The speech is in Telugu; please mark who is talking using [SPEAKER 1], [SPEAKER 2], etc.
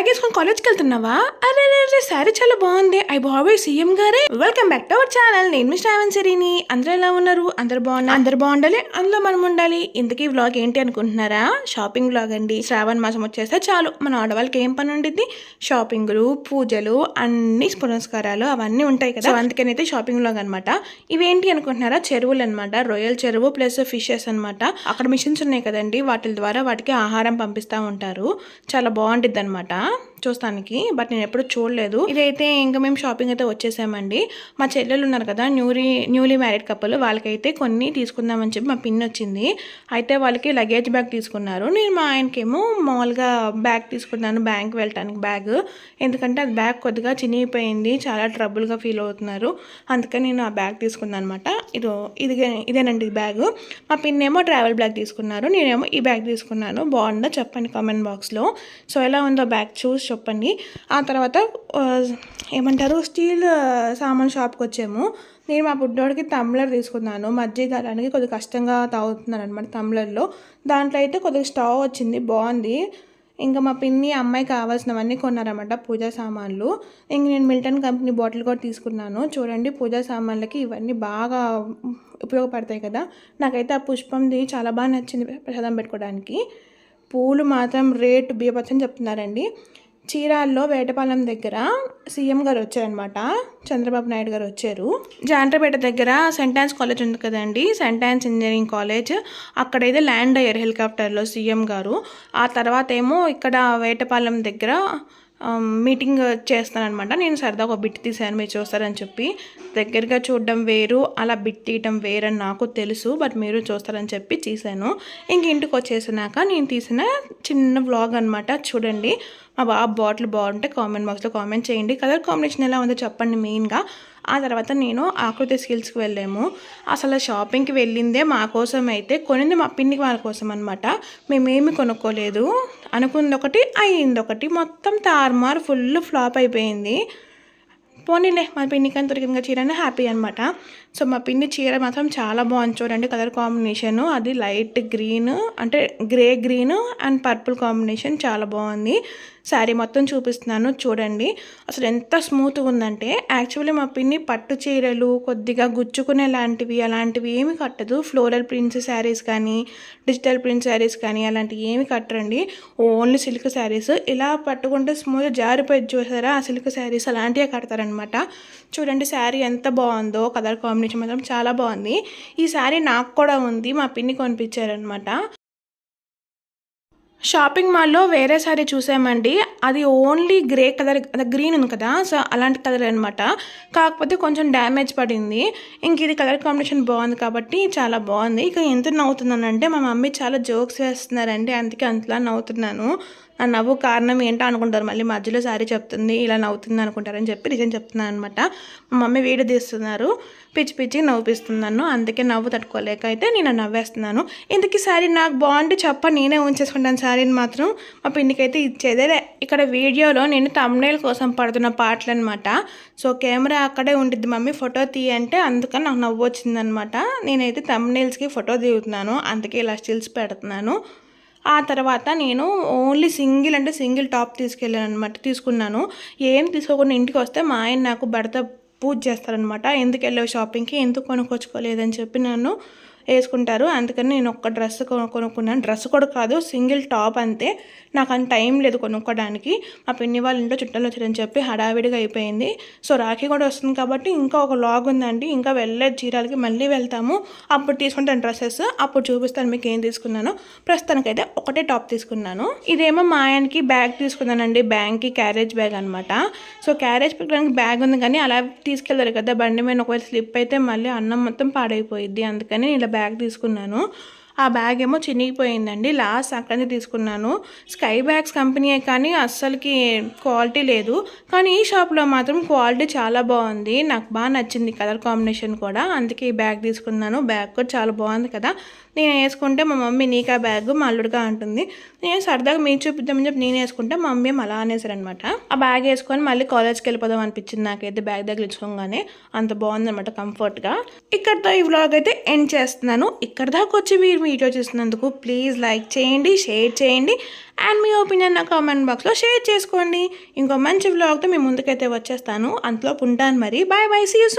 [SPEAKER 1] బ్యాగ్ వేసుకొని కాలేజ్కి వెళ్తున్నావా అరే అరే శారీ చాలా బాగుంది. ఐ బాబాయ్ సీఎం గారే. Welcome back to our channel నేను మీ శ్రావణ్ సిరిని అందరూ ఎలా ఉన్నారు? అందరు బాగున్నారు? అందరు బాగుండాలి. అందులో మనం ఉండాలి. ఇంతకీ వ్లాగ్ ఏంటి అనుకుంటున్నారా? షాపింగ్ వ్లాగ్ అండి. శ్రావణ మాసం వచ్చేస్తే చాలు. మన ఆడవాళ్ళకి ఏం పని ఉండిద్ది? షాపింగ్లు పూజలు అన్ని పురస్కారాలు అవన్నీ ఉంటాయి కదా. అందుకనైతే షాపింగ్ వ్లాగ్ అనమాట ఇవేంటి అనుకుంటున్నారా? చెరువులు అనమాట రొయ్యల చెరువు ప్లస్ ఫిషెస్ అన్నమాట. అక్కడ మిషన్స్ ఉన్నాయి కదండి. వాటి ద్వారా వాటికి ఆహారం పంపిస్తూ ఉంటారు. చాలా బాగుంటుంది అనమాట చూస్తానికి బట్ నేను ఎప్పుడు చూడలేదు. ఇదైతే ఇంకా మేము షాపింగ్ అయితే వచ్చేసామండి. మా చెల్లెలు ఉన్నారు కదా న్యూలీ న్యూలీ మ్యారీడ్ కపుల్ వాళ్ళకైతే కొన్ని తీసుకుందామని చెప్పి మా పిన్ వచ్చింది. అయితే వాళ్ళకి లగేజ్ బ్యాగ్ తీసుకున్నారు. నేను మా ఆయనకేమో మామూలుగా బ్యాగ్ తీసుకున్నాను బ్యాంక్ వెళ్ళటానికి బ్యాగ్. ఎందుకంటే అది బ్యాగ్ కొద్దిగా చినిగిపోయింది చాలా ట్రబుల్గా ఫీల్ అవుతున్నారు. అందుకని నేను ఆ బ్యాగ్ తీసుకున్నాను అనమాట ఇదో ఇది ఇదేనండి ఈ బ్యాగ్. మా పిన్ ఏమో ట్రావెల్ బ్యాగ్ తీసుకున్నారు నేనేమో ఈ బ్యాగ్ తీసుకున్నాను. బాగుందా చెప్పండి కామెంట్ బాక్స్లో. సో ఎలా ఉందో బ్యాగ్ చూసి చెప్పండి. ఆ తర్వాత ఏమంటారు స్టీల్ సామాన్ షాప్కి వచ్చాము. నేను మా బుడ్డోడికి తమ్లర్ తీసుకున్నాను. మజ్జిగ తాగడానికి కొద్దిగా కష్టంగా తాగుతున్నాను అనమాట తమ్లర్లో దాంట్లో అయితే కొద్దిగా స్టవ్ వచ్చింది. బాగుంది. ఇంకా మా పిన్ని అమ్మాయి కావాల్సినవన్నీ కొన్నారన్నమాట పూజా సామాన్లు. ఇంక నేను మిల్టన్ కంపెనీ బాటిల్ కూడా తీసుకున్నాను. చూడండి పూజా సామాన్లకి ఇవన్నీ బాగా ఉపయోగపడతాయి కదా. నాకైతే ఆ పుష్పంది చాలా బాగా నచ్చింది ప్రసాదం పెట్టుకోవడానికి. పూలు మాత్రం రేటు బీభత్సం చెప్తున్నారండి. చీరాల్లో వేటపాలెం దగ్గర సీఎం గారు వచ్చారనమాట చంద్రబాబు నాయుడు గారు వచ్చారు. జాండ్రపేట దగ్గర సెంటాన్స్ కాలేజ్ ఉంది కదండి. Sentence engineering college. అక్కడైతే ల్యాండ్ అయ్యారు హెలికాప్టర్లో సీఎం గారు. ఆ తర్వాత ఏమో ఇక్కడ వేటపాలెం దగ్గర మీటింగ్ చేస్తాననమాట నేను సరదా ఒక బిట్ తీసాను మీరు చూస్తారని చెప్పి. దగ్గరగా చూడడం వేరు అలా బిట్ తీయటం వేరని నాకు తెలుసు బట్ మీరు చూస్తారని చెప్పి తీసాను ఇంక ఇంటికి వచ్చేసినాక నేను తీసిన చిన్న వ్లాగ్ అనమాట చూడండి మా బాబు బాటిల్ బాగుంటే కామెంట్ బాక్స్లో కామెంట్ చేయండి. కలర్ కాంబినేషన్ ఎలా ఉందో చెప్పండి మెయిన్గా ఆ తర్వాత నేను ఆకృతి స్కిల్స్కి వెళ్ళాము. అసలు షాపింగ్కి వెళ్ళిందే మా కోసం అయితే కొనింది మా పిన్నికి వాళ్ళ కోసం అనమాట మేమేమి కొనుక్కోలేదు. అనుకుంది ఒకటి అయ్యింది ఒకటి మొత్తం తారుమారు ఫుల్ ఫ్లాప్ అయిపోయింది. పోనీలే మా పిన్నికి అని దొరికింది చీర అని హ్యాపీ అనమాట సో మా పిన్ని చీర మాత్రం చాలా బాగుంది చూడండి కలర్ కాంబినేషన్. అది లైట్ గ్రీన్ అంటే grey green and purple combination చాలా బాగుంది. శారీ మొత్తం చూపిస్తున్నాను చూడండి. అసలు ఎంత స్మూత్గా ఉందంటే యాక్చువల్లీ మా పిన్ని పట్టు చీరలు కొద్దిగా గుచ్చుకునే లాంటివి అలాంటివి ఏమి కట్టదు. ఫ్లోరల్ ప్రింట్స్ శారీస్ కానీ డిజిటల్ ప్రింట్ శారీస్ కానీ అలాంటివి ఏమి కట్టరండి. ఓన్లీ సిల్క్ శారీస్ ఇలా పట్టుకుంటే స్మూత్ జారిపోయి చూసారా? ఆ సిల్క్ శారీస్ అలాంటివే కడతారనమాట చూడండి శారీ ఎంత బాగుందో కలర్ కాంబినేషన్ మాత్రం చాలా బాగుంది. ఈ శారీ నాకు కూడా ఉంది మా పిన్ని కొనిపించారనమాట షాపింగ్ మాల్లో వేరే సారీ చూసామండి. అది ఓన్లీ గ్రే కలర్ అదే గ్రీన్ ఉంది కదా సో అలాంటి కలర్ అనమాట కాకపోతే కొంచెం డ్యామేజ్ పడింది. ఇంక ఇది కలర్ కాంబినేషన్ బాగుంది కాబట్టి చాలా బాగుంది. ఇక ఎంత నవ్వుతున్నానంటే మా మమ్మీ చాలా జోక్స్ వేస్తున్నారండి అందుకే అంతలా నవ్వుతున్నాను. ఆ నవ్వు కారణం ఏంటో అనుకుంటారు. మళ్ళీ మధ్యలో సారీ చెప్తుంది ఇలా నవ్వుతుంది అనుకుంటారని చెప్పి నిజం చెప్తున్నాను అనమాట మా మమ్మీ వీడియో తీస్తున్నారు. పిచ్చి పిచ్చి నవ్విస్తున్నాను అందుకే నవ్వు తట్టుకోలేక అయితే నేను నవ్వేస్తున్నాను. ఇంతకీ సారీ నాకు బాగుంటే చెప్ప నేనే ఉంచేసుకుంటాను సారీని మాత్రం. మా పిన్నికైతే ఇచ్చేదే ఇక్కడ వీడియోలో నేను తమ్నేల్ కోసం పడుతున్న పాటలు అనమాట సో కెమెరా అక్కడే ఉంటుంది మమ్మీ. ఫోటో తీయంటే అందుకని నాకు నవ్వు వచ్చిందనమాట నేనైతే తమ్నేల్స్కి ఫోటో దిగుతున్నాను. అందుకే ఇలా స్టిల్స్ పెడుతున్నాను. ఆ తర్వాత నేను ఓన్లీ సింగిల్ అంటే సింగిల్ టాప్ తీసుకెళ్ళాను అనమాట తీసుకున్నాను. ఏం తీసుకోకుండా ఇంటికి వస్తే మా ఆయన నాకు భర్త పూజ చేస్తారనమాట ఎందుకు వెళ్ళావు షాపింగ్కి? ఎందుకు కొనుక్కొచ్చుకోలేదని చెప్పి నన్ను వేసుకుంటారు. అందుకని నేను ఒక్క డ్రెస్ కొనుక్కున్నాను. డ్రెస్ కూడా కాదు సింగిల్ టాప్ అంతే. నాకు అంత టైం లేదు కొనుక్కోవడానికి మా పిన్ని వాళ్ళ ఇంట్లో చుట్టాలు వచ్చారని చెప్పి హడావిడిగా అయిపోయింది. సో రాఖీ కూడా వస్తుంది కాబట్టి ఇంకా ఒక లాగ్ ఉందండి. ఇంకా వెళ్ళే చీరాలకి మళ్ళీ వెళ్తాము. అప్పుడు తీసుకుంటాను డ్రెస్సెస్. అప్పుడు చూపిస్తాను మీకు ఏం తీసుకున్నాను. ప్రస్తుతానికైతే ఒకటే టాప్ తీసుకున్నాను. ఇదేమో మా ఆయనకి బ్యాగ్ తీసుకున్నానండి. బ్యాగ్కి క్యారేజ్ బ్యాగ్ అనమాట సో క్యారేజ్ పెట్టడానికి బ్యాగ్ ఉంది కానీ అలా తీసుకెళ్తారు కదా. బండి మీద ఒకవేళ స్లిప్ అయితే మళ్ళీ అన్నం మొత్తం పాడైపోయిద్ది. అందుకని నేను ఇలా బ్యాగ్ తీసుకున్నాను. ఆ బ్యాగ్ ఏమో చినిగిపోయిందండి. లాస్ట్ అక్కడే తీసుకున్నాను. స్కై బ్యాగ్స్ కంపెనీయే కానీ అస్సలకి క్వాలిటీ లేదు. కానీ ఈ షాప్లో మాత్రం క్వాలిటీ చాలా బాగుంది. నాకు బాగా నచ్చింది కలర్ కాంబినేషన్ కూడా. అందుకే ఈ బ్యాగ్ తీసుకున్నాను. బ్యాగ్ కూడా చాలా బాగుంది కదా. నేను వేసుకుంటే మా మమ్మీ నీకా బ్యాగ్ మా అల్లుడుగా అంటుంది. నేను సరదాగా మీరు చూపిద్దామని చెప్పి నేను వేసుకుంటే మా మమ్మీ అలా అనేసారనమాట ఆ బ్యాగ్ వేసుకొని మళ్ళీ కాలేజ్కి వెళ్ళిపోదాం అనిపించింది నాకైతే బ్యాగ్ దగ్గర ఇచ్చుకోగానే. అంత బాగుందనమాట కంఫర్ట్గా ఇక్కడితో ఈ వ్లాగ్ అయితే ఎండ్ చేస్తున్నాను. ఇక్కడ దాకా వచ్చి మీరు వీడియో చూసినందుకు ప్లీజ్ లైక్ చేయండి షేర్ చేయండి అండ్ మీ ఒపీనియన్ నా కామెంట్ బాక్స్లో షేర్ చేసుకోండి. ఇంకో మంచి వ్లాగ్తో మీ ముందుకైతే వచ్చేస్తాను. అంతలోపు ఉంటాను మరి. Bye bye see